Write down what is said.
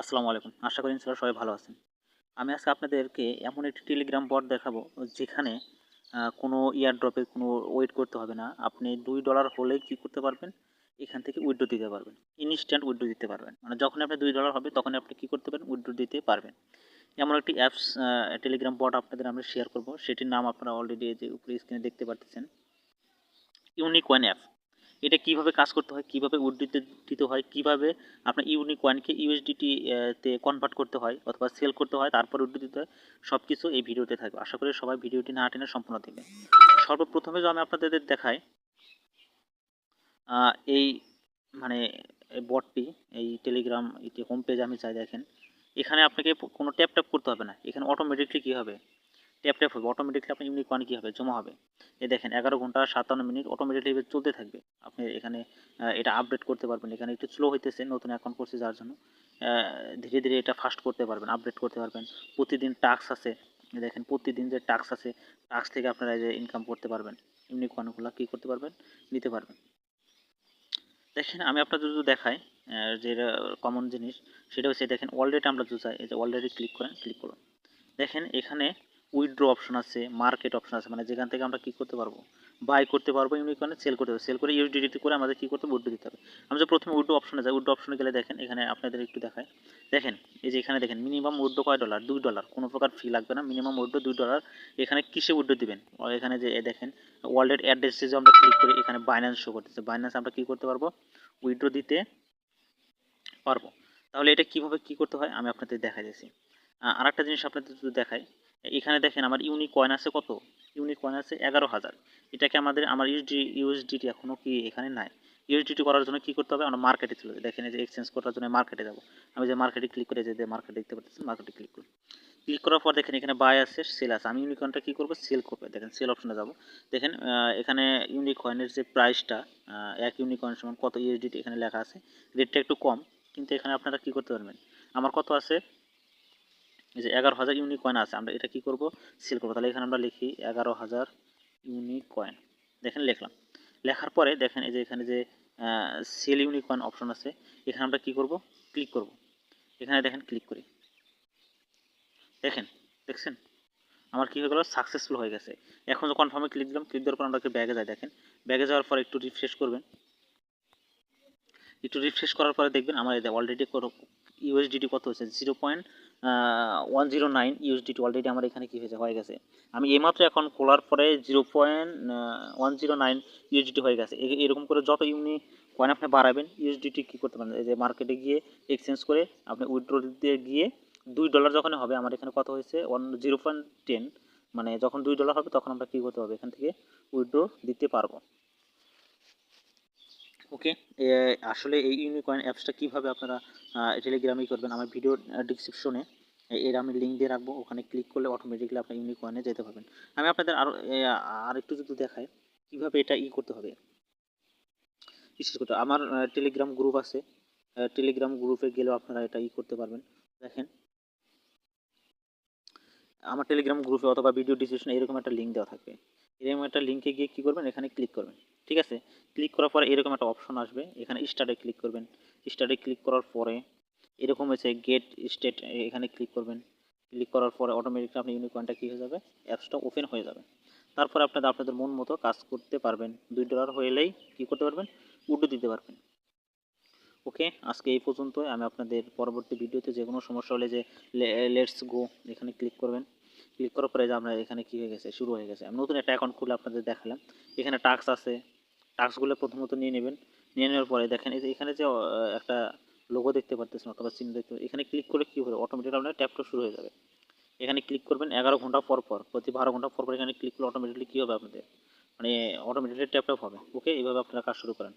আসসালামু আলাইকুম। আশা করি ইনশাল্লাহ সবাই ভালো আছেন। আমি আজকে আপনাদেরকে এমন একটি টেলিগ্রাম বট দেখাবো, যেখানে কোনো ইয়ারড্রপে কোনো ওয়েট করতে হবে না। আপনি দুই ডলার হলেই কি করতে পারবেন? এখান থেকে উইড্রো দিতে পারবেন। ইনস্ট্যান্ট উইড্রো দিতে পারবেন। মানে যখন আপনি দুই ডলার হবে তখন আপনি কি করতে পারবেন? উইড্রো দিতে পারবেন। এমন একটি অ্যাপস টেলিগ্রাম বট আপনাদের আমরা শেয়ার করব। সেটির নাম আপনারা অলরেডি যে উপরে স্ক্রিনে দেখতে পাচ্ছেন ইউনিকয়েন অ্যাপ এটা কীভাবে কাজ করতে হয়, কীভাবে উড্ডিত দিতে হয়, কীভাবে আপনার ইউনিক কয়েনকে ইউএসডিটি তে কনভার্ট করতে হয় অথবা সেল করতে হয়, তারপর উড্ডিত দিতে হয় সব কিছু এই ভিডিওতে থাকবে। আশা করি সবাই ভিডিওটি না টেনে সম্পূর্ণ দেখবে সর্বপ্রথমে যে আমি আপনাদের দেখাই এই মানে বটটি এই টেলিগ্রাম এটি হোম পেজ আমি চাই দেখেন, এখানে আপনাকে কোনো ট্যাপ ট্যাপ করতে হবে না। এখানে অটোমেটিকলি কী হবে? ট্যাপ হবে অটোমেটিকলি আপনার ইউনিক কয়েন কী হবে? জমা হবে। এই দেখেন, এগারো ঘণ্টা সাতান্ন মিনিট অটোমেটিকলি চলতে থাকবে। আপনি এখানে এটা আপডেট করতে পারবেন। এখানে একটু স্লো হইতেছে, নতুন অ্যাকাউন্ট করছে যার জন্য। ধীরে ধীরে এটা ফাস্ট করতে পারবেন আপডেট করতে পারবেন। প্রতিদিন টাস্ক আছে। দেখেন, প্রতিদিন যে টাস্ক আছে টাস্ক থেকে আপনারা যে ইনকাম করতে পারবেন। ইউনিক কয়েনগুলো কী করতে পারবেন? নিতে পারবেন। দেখেন, আমি আপনাদের যদি দেখাই যেটা কমন জিনিস, সেটা হচ্ছে, দেখেন অলরেডি আমরা যদি চাই, এই যে অলরেডি ক্লিক করেন ক্লিক করুন। দেখেন, এখানে উইথড্র অপশন আছে মার্কেট অপশন আছে মানে যেখান থেকে আমরা কি করতে পারব? বাই করতে পারব ইউনিকনে সেল করতে পারব। সেল করে ইউডিডিটি করে আমাদের কী করতে হবে? উইথড্র দিতে হবে। আমরা যে প্রথমে উইথড্র অপশনে যাই উইথড্র অপশনে গেলে দেখেন, এখানে আপনাদের একটু দেখায়। দেখেন, এই যে এখানে দেখেন মিনিমাম উইথড্র কয় ডলার দুই ডলার কোনো প্রকার ফি লাগবে না মিনিমাম উইথড্র দুই ডলার এখানে কিসে উইথড্র দিবেন? এখানে যে দেখেন ওয়ার্ল্ডের অ্যাড্রেসে যে আমরা ক্লিক করি, এখানে বাইন্যান্স শো করতেছে। বাইন্যান্স আমরা কী করতে পারব? উইথড্র দিতে পারব। তাহলে এটা কীভাবে কি করতে হয়? আমি আপনাদের দেখা দিয়েছি আর একটা জিনিস আপনাদের যদি দেখাই এখানে দেখেন আমার ইউনিক কয়েন আছে কত? ইউনিক কয়েন আছে এগারো হাজার। এটাকে আমাদের, আমার ইউএসডি ইউএসডিটি এখনও কি এখানে নাই। ইউএসডিটি করার জন্য কি করতে হবে? আমরা মার্কেটে চলে দেখেন যে এক্সচেঞ্জ করার জন্য মার্কেটে যাব। আমি যে মার্কেটে ক্লিক করে যে মার্কেট দেখতে পাচ্ছি মার্কেটে ক্লিক করি ক্লিক করার পর দেখেন এখানে বাই আছে সেল আছে। আমি ইউনিকয়েনটা কী করব? সেল করবে। দেখেন সেল অপশনে যাব। দেখেন এখানে ইউনিক কয়েনের যে প্রাইসটা এক ইউনিক কয়েন সমান কত ইউএসডিটি এখানে লেখা আছে। রেটটা একটু কম। কিন্তু এখানে আপনারা কি করতে পারবেন? আমার কত আছে? এই যে এগারো হাজার ইউনিক কয়েন আছে, আমরা এটা কি করব? সেল করব। তাহলে এখানে আমরা লিখি এগারো হাজার ইউনিক কয়েন দেখেন, লিখলাম। লেখার পরে দেখেন, এই যে এখানে যে সেল ইউনিক কয়েন অপশন আছে, এখানে আমরা কি করব? ক্লিক করব। এখানে দেখেন ক্লিক করি। দেখেন, দেখছেন? আমার কী হয়ে গেলো? সাকসেসফুল হয়ে গেছে। এখন যে কনফার্মে ক্লিক দিলাম ক্লিক দেওয়ার পর আমরা ব্যাগে যাই, দেখেন। ব্যাগে যাওয়ার পর একটু রিফ্রেশ করবেন। একটু রিফ্রেশ করার পরে দেখবেন, আমার অলরেডি ইউএসডিটি কত হয়েছে? Zero point one zero nine USDT already আমার এখানে কী হয়েছে? হয়ে গেছে। আমি এইমাত্র এখন খোলার পরে zero point one zero nine USDT হয়ে গেছে। এরকম করে যত ইউনি কয়েন আপনি বাড়াবেন ইউএসডিটি কী করতে পারেন? যে মার্কেটে গিয়ে এক্সচেঞ্জ করে আপনি উইথড্র দিতে গিয়ে দুই ডলার যখন হবে, আমার এখানে কত হয়েছে? ওয়ান জিরো পয়েন্ট টেন মানে যখন দুই ডলার হবে, তখন আমরা কী করতে হবে? এখান থেকে উইথড্র দিতে পারব। ওকে? আসলে এই ইউনিকয়েন অ্যাপসটা কীভাবে আপনারা টেলিগ্রামে করবেন, আমার ভিডিও ডিসক্রিপশনে এর আমি লিঙ্ক দিয়ে রাখব, ওখানে ক্লিক করলে অটোমেটিকলি আপনার ইউনিকয়েনে যেতে পারবেন। আমি আপনাদের আরও আর একটু যদি দেখাই, কীভাবে এটা ই করতে হবে? বিশেষ করে আমার টেলিগ্রাম গ্রুপ আছে টেলিগ্রাম গ্রুপে গেলেও আপনারা এটা ই করতে পারবেন। দেখেন, আমার টেলিগ্রাম গ্রুপে অথবা ভিডিও ডিসক্রিপশনে এরকম একটা লিঙ্ক দেওয়া থাকবে। এরকম একটা লিঙ্কে গিয়ে কী করবেন? এখানে ক্লিক করবেন। ঠিক আছে? ক্লিক করার পরে এরকম একটা অপশন আসবে। এখানে স্টার্টে ক্লিক করবেন। স্টার্টে ক্লিক করার পরে এরকম হয়েছে গেট স্টেট এখানে ক্লিক করবেন। ক্লিক করার পরে অটোমেটিকলি আপনার ইউনিকয়েনটা কী হয়ে যাবে? অ্যাপসটা ওপেন হয়ে যাবে। তারপরে আপনাদের আপনাদের মন মতো কাজ করতে পারবেন। দুই ডলার হলেই কী করতে পারবেন? উড্ডো দিতে পারবেন। ওকে? আজকে এই পর্যন্তই। আমি আপনাদের পরবর্তী ভিডিওতে যে কোনো সমস্যা হলে যে লেটস গো এখানে ক্লিক করবেন। ক্লিক করার পরে যে আপনার এখানে কী হয়ে গেছে? শুরু হয়ে গেছে। আমি নতুন একটা অ্যাকাউন্ট খুলে আপনাদের দেখালাম। এখানে টাস্ক আছে। টাস্কগুলো প্রথমত নিয়ে নেবেন। নিয়ে নেওয়ার পরে দেখেন এই যে এখানে যে একটা লোগো দেখতে পাচ্ছেন অথবা চিহ্ন দেখতে এখানে ক্লিক করে কী হবে? অটোমেটিক আপনার ট্যাপটা শুরু হয়ে যাবে। এখানে ক্লিক করবেন এগারো ঘণ্টা পর পর, প্রতি বারো ঘণ্টা পর পর এখানে ক্লিক করলে অটোমেটিকলি কী হবে আপনাদের? মানে অটোমেটিকলি ট্যাপ ট্যাপ হবে। ওকে এইভাবে আপনারা কাজ শুরু করেন।